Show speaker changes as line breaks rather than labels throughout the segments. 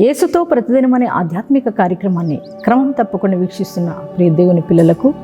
యేసుతో ప్రతిదినం అనే ఆధ్యాత్మిక కార్యక్రమాన్ని క్రమం తప్పకుండా వీక్షిస్తున్న ప్రియ దేవుని పిల్లలకు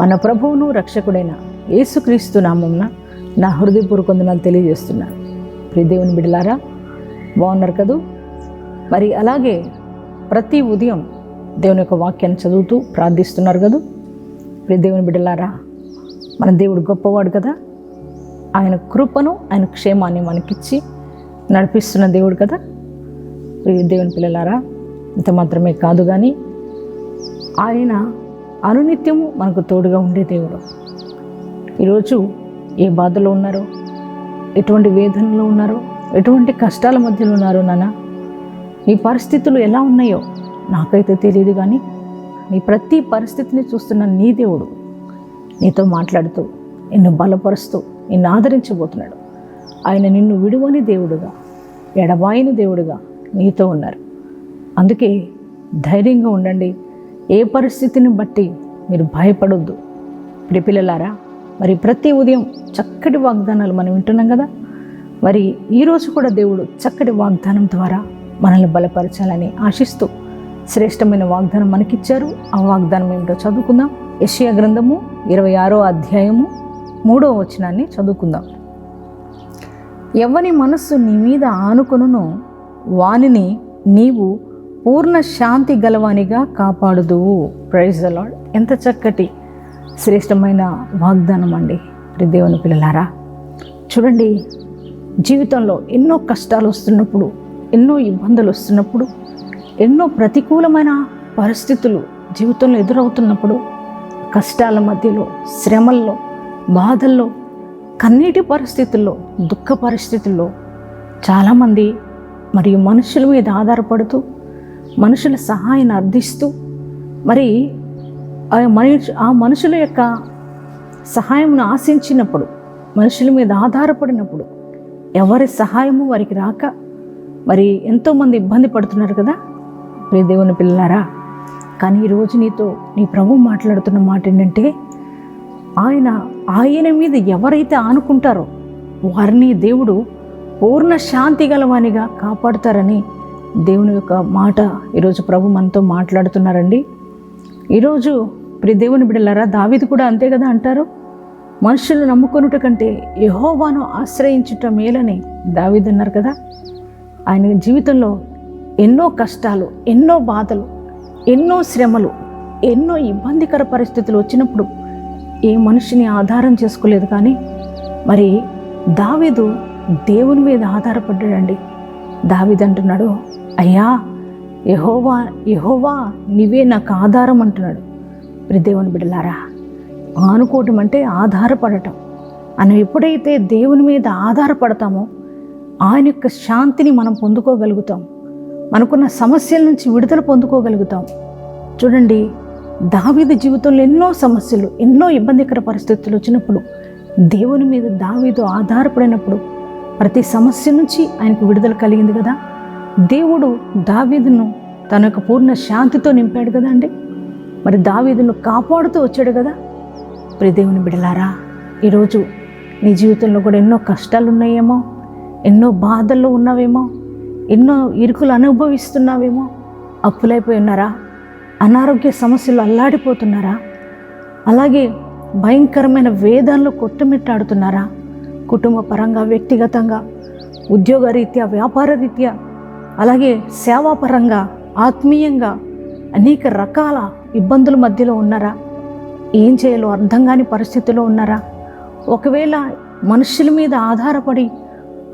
మన ప్రభువును రక్షకుడైన యేసుక్రీస్తు నామంన నా హృదయపూర్వకొందనాలు తెలియజేస్తున్నాను ప్రియ దేవుని బిడ్డలారా బాగున్నారు కదూ? మరి అలాగే ప్రతి ఉదయం దేవుని యొక్క వాక్యాన్ని చదువుతూ ప్రార్థిస్తున్నారు కదూ? ప్రియ దేవుని బిడ్డలారా మన దేవుడు గొప్పవాడు కదా. ఆయన కృపను ఆయన క్షేమాన్ని మనకిచ్చి నడిపిస్తున్న దేవుడు కదా. ప్రియ దేవుని పిల్లలారా ఇంత మాత్రమే కాదు కానీ ఆయన అనునిత్యము మనకు తోడుగా ఉండే దేవుడు. ఈరోజు ఏ బాధలో ఉన్నారో ఎటువంటి వేదనలో ఉన్నారో ఎటువంటి కష్టాల మధ్యలో ఉన్నారో నాన్న నీ పరిస్థితులు ఎలా ఉన్నాయో నాకైతే తెలియదు కానీ నీ ప్రతి పరిస్థితిని చూస్తున్న నీ దేవుడు నీతో మాట్లాడుతూ నిన్ను బలపరుస్తూ నిన్ను ఆదరించబోతున్నాడు. ఆయన నిన్ను విడువని దేవుడుగా ఎడబాయని దేవుడుగా మీతో ఉన్నారు. అందుకే ధైర్యంగా ఉండండి. ఏ పరిస్థితిని బట్టి మీరు భయపడొద్దు. పిల్లలారా మరి ప్రతి ఉదయం చక్కటి వాగ్దానాలు మనం వింటున్నాం కదా? మరి ఈరోజు కూడా దేవుడు చక్కటి వాగ్దానం ద్వారా మనల్ని బలపరచాలని ఆశిస్తూ శ్రేష్టమైన వాగ్దానం మనకిచ్చారు. ఆ వాగ్దానం ఏమిటో చదువుకుందాం. యషియా గ్రంథము ఇరవై ఆరో అధ్యాయము మూడో వచనాన్ని చదువుకుందాం. ఎవని మనస్సు నీ మీద ఆనుకును వానిని నీవు పూర్ణ శాంతి గలవానిగా కాపాడుదువు. ప్రైజ్ అలాడ్ ఎంత చక్కటి శ్రేష్టమైన వాగ్దానం అండి. దేవుని పిల్లలారా చూడండి జీవితంలో ఎన్నో కష్టాలు వస్తున్నప్పుడు ఎన్నో ఇబ్బందులు వస్తున్నప్పుడు ఎన్నో ప్రతికూలమైన పరిస్థితులు జీవితంలో ఎదురవుతున్నప్పుడు కష్టాల మధ్యలో శ్రమల్లో బాధల్లో కన్నీటి పరిస్థితుల్లో దుఃఖ పరిస్థితుల్లో చాలామంది మరియు మనుషుల మీద ఆధారపడుతూ మనుషుల సహాయాన్ని అర్థిస్తూ మరి ఆ ఆ మనుషుల యొక్క సహాయంను ఆశించినప్పుడు మనుషుల మీద ఆధారపడినప్పుడు ఎవరి సహాయము వారికి రాక మరి ఎంతోమంది ఇబ్బంది పడుతున్నారు కదా? ప్రియ దేవుని పిల్లారా కానీ ఈరోజు నీతో నీ ప్రభు మాట్లాడుతున్న మాట ఏంటంటే ఆయన ఆయన మీద ఎవరైతే ఆనుకుంటారో వారిని దేవుడు పూర్ణ శాంతి గలవానిగా కాపాడుతారని దేవుని యొక్క మాట ఈరోజు ప్రభు మనతో మాట్లాడుతున్నారండి. ఈరోజు ప్రి దేవుని బిడ్డలారా దావిది కూడా అంతే కదా అంటారు? మనుషులు నమ్ముకొనుట కంటే యహోవాను ఆశ్రయించుట మేలని దావిది అన్నారు కదా. ఆయన జీవితంలో ఎన్నో కష్టాలు ఎన్నో బాధలు ఎన్నో శ్రమలు ఎన్నో ఇబ్బందికర పరిస్థితులు వచ్చినప్పుడు ఏ మనిషిని ఆధారం చేసుకోలేదు కానీ మరి దావీదు దేవుని మీద ఆధారపడ్డాడండి. దావిదంటున్నాడు అయ్యా యహోవా యహోవా నీవే నాకు ఆధారం అంటున్నాడు. మరి దేవుని బిడ్డలారా ఆనుకోవటం అంటే ఆధారపడటం. మనం ఎప్పుడైతే దేవుని మీద ఆధారపడతామో ఆయన యొక్క శాంతిని మనం పొందుకోగలుగుతాం. మనకున్న సమస్యల నుంచి విడుదల పొందుకోగలుగుతాం. చూడండి దావీదు జీవితంలో ఎన్నో సమస్యలు ఎన్నో ఇబ్బందికర పరిస్థితులు వచ్చినప్పుడు దేవుని మీద దావీదు ఆధారపడినప్పుడు ప్రతి సమస్య నుంచి ఆయనకు విడుదల కలిగింది కదా. దేవుడు దావీదును తన యొక్క పూర్ణ శాంతితో నింపాడు కదా అండి. మరి దావీదును కాపాడుతూ వచ్చాడు కదా. ప్రియ దేవుని బిడలారా ఈరోజు నీ జీవితంలో కూడా ఎన్నో కష్టాలు ఉన్నాయేమో ఎన్నో బాధల్లో ఉన్నావేమో ఎన్నో ఇరుకులు అనుభవిస్తున్నావేమో అప్పులైపోయి ఉన్నారా? అనారోగ్య సమస్యలు అల్లాడిపోతున్నారా? అలాగే భయంకరమైన వేదాల్లో కొట్టుమిట్టాడుతున్నారా? కుటుంబ పరంగా వ్యక్తిగతంగా ఉద్యోగ రీత్యా వ్యాపార రీత్యా అలాగే సేవాపరంగా ఆత్మీయంగా అనేక రకాల ఇబ్బందుల మధ్యలో ఉన్నారా? ఏం చేయాలో అర్థం కాని పరిస్థితిలో ఉన్నారా? ఒకవేళ మనుషుల మీద ఆధారపడి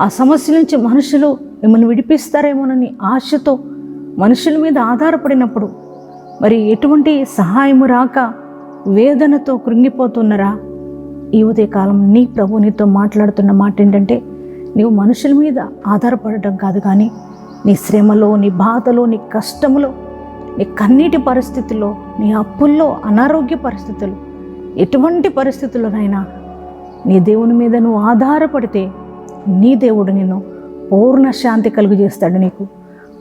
ఆ సమస్య నుంచి మనుషులు మిమ్మల్ని విడిపిస్తారేమోనని ఆశతో మనుషుల మీద ఆధారపడినప్పుడు మరి ఎటువంటి సహాయము రాక వేదనతో కృంగిపోతున్నారా? ఈ ఉదయకాలం నీ ప్రభు నీతో మాట్లాడుతున్న మాట ఏంటంటే నీవు మనుషుల మీద ఆధారపడటం కాదు కానీ నీ శ్రమలో నీ బాధలో నీ కష్టములో నీ కన్నీటి పరిస్థితుల్లో నీ అప్పుల్లో అనారోగ్య పరిస్థితులు ఎటువంటి పరిస్థితుల్లోనైనా నీ దేవుని మీద నువ్వు ఆధారపడితే నీ దేవుడు నిన్ను పూర్ణ శాంతి కలుగు చేస్తాడు నీకు.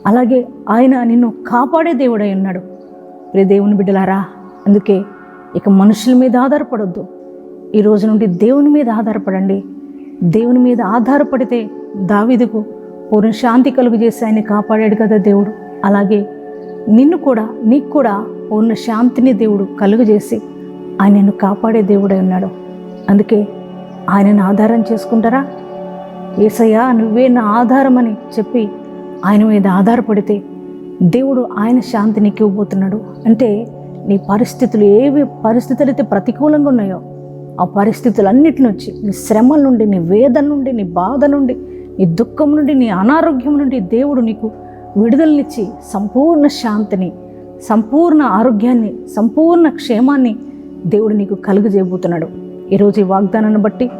అలాగే ఆయన నిన్ను కాపాడే దేవుడై ఉన్నాడు. ప్రియ దేవుని బిడ్డలారా అందుకే ఇక మనుషుల మీద ఆధారపడొద్దు. ఈ రోజు నుండి దేవుని మీద ఆధారపడండి. దేవుని మీద ఆధారపడితే దావీదుకు పూర్ణ శాంతి కలుగు చేసి ఆయన కాపాడాడు కదా దేవుడు. అలాగే నిన్ను కూడా నీకు కూడా పూర్ణ శాంతిని దేవుడు కలుగు చేసి ఆయనను కాపాడే దేవుడై ఉన్నాడు. అందుకే ఆయనను ఆధారం చేసుకుంటారా? ఏసయ్యా నువ్వే నా ఆధారమని చెప్పి ఆయన మీద ఆధారపడితే దేవుడు ఆయన శాంతి నీకు ఇవ్వబోతున్నాడు అంటే నీ పరిస్థితులు ఏవి పరిస్థితులు అయితే ప్రతికూలంగా ఉన్నాయో ఆ పరిస్థితులన్నిటి నుంచి నీ శ్రమల నుండి నీ వేదన నుండి నీ బాధ నుండి నీ దుఃఖం నుండి నీ అనారోగ్యం నుండి దేవుడు నీకు విడుదలనిచ్చి సంపూర్ణ శాంతిని సంపూర్ణ ఆరోగ్యాన్ని సంపూర్ణ క్షేమాన్ని దేవుడు నీకు కలుగజేయబోతున్నాడు. ఈరోజు ఈ వాగ్దానాన్ని బట్టి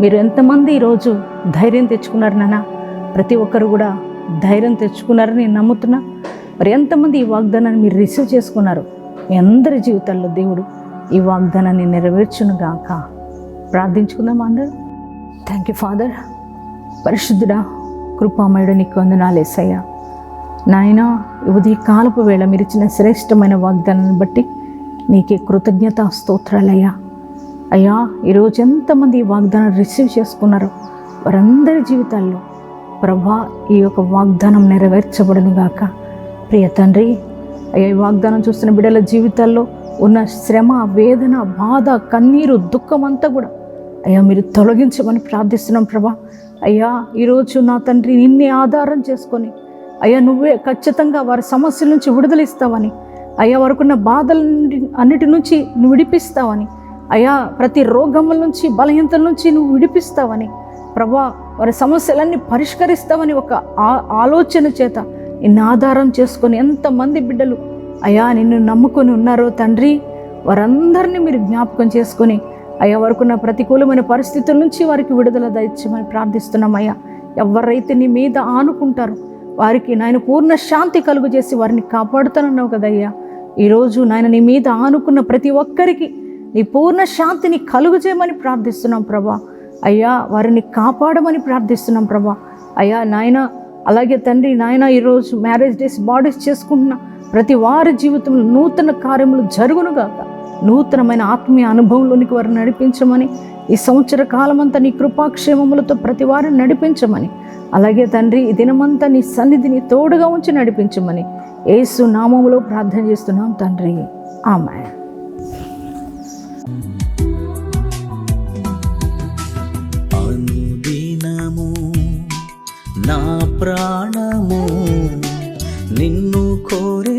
మీరు ఎంతమంది ఈరోజు ధైర్యం తెచ్చుకున్నారు నాన్న? ప్రతి ఒక్కరు కూడా ధైర్యం తెచ్చుకున్నారని నేను నమ్ముతున్నా. మరి ఎంతమంది ఈ వాగ్దానాన్ని మీరు రిసీవ్ చేసుకున్నారు? మీ అందరి జీవితాల్లో దేవుడు ఈ వాగ్దానాన్ని నెరవేర్చును గాక ప్రార్థించుకుందాం అందరూ. థ్యాంక్ యూ ఫాదర్ పరిశుద్ధుడా కృపామయుడు నీకు వందనాలేసయ్యా నాయన ఉదయ కాలపు వేళ మీరు ఇచ్చిన శ్రేష్టమైన వాగ్దానాన్ని బట్టి నీకే కృతజ్ఞత స్తోత్రాలయ్యా. అయ్యా ఈరోజు ఎంతమంది ఈ వాగ్దానం రిసీవ్ చేసుకున్నారో వారందరి జీవితాల్లో ప్రభా ఈ యొక్క వాగ్దానం నెరవేర్చబడును గాక ప్రియ తండ్రి అయ్యా ఈ వాగ్దానం చూస్తున్న బిడ్డల జీవితాల్లో ఉన్న శ్రమ వేదన బాధ కన్నీరు దుఃఖం అంతా కూడా. అయ్యా మీరు తొలగించమని ప్రార్థిస్తున్నాం ప్రభా. అయ్యా ఈరోజు నా తండ్రి నిన్నే ఆధారం చేసుకొని అయ్యా నువ్వే ఖచ్చితంగా వారి సమస్యల నుంచి విడుదలిస్తావని అయ్యా వారికున్న బాధల నుండి అన్నిటి నుంచి నువ్వు విడిపిస్తావని అయ్యా ప్రతి రోగముల నుంచి బలహీనతల నుంచి నువ్వు విడిపిస్తావని ప్రభా వారి సమస్యలన్నీ పరిష్కరిస్తావని ఒక ఆ- ఆలోచన చేత నిన్ను ఆధారం చేసుకొని ఎంతమంది బిడ్డలు అయ్యా నిన్ను నమ్ముకొని ఉన్నారో తండ్రి వారందరినీ మీరు జ్ఞాపకం చేసుకొని అయ్యా వరకున్న ప్రతికూలమైన పరిస్థితుల నుంచి వారికి విడుదల దయచేయమని ప్రార్థిస్తున్నాం అయ్యా. ఎవరైతే నీ మీద ఆనుకుంటారో వారికి నాయన పూర్ణ శాంతి కలుగు చేసి వారిని కాపాడుతానన్నావు కదయ్యా ఈరోజు నాయన నీ మీద ఆనుకున్న ప్రతి ఒక్కరికి నీ పూర్ణ శాంతిని కలుగు చేయమని ప్రార్థిస్తున్నాం ప్రభా. అయ్యా వారిని కాపాడమని ప్రార్థిస్తున్నాం ప్రభా. అయ్యా నాయన అలాగే తండ్రి నాయన ఈరోజు మ్యారేజ్ డేస్ బాడీస్ చేసుకుంటున్నా ప్రతి వారి జీవితంలో నూతన కార్యములు జరుగునుగాక. నూతనమైన ఆత్మీయ అనుభవంలోనికి వారిని నడిపించమని ఈ సంవత్సర కాలమంతా నీ కృపాక్షేమములతో ప్రతి వారిని నడిపించమని అలాగే తండ్రి ఈ దినమంతా నీ సన్నిధిని తోడుగా ఉంచి నడిపించమని ఏసు నామములో ప్రార్థన చేస్తున్నాం తండ్రి. ఆమె
నా ప్రాణము கோரே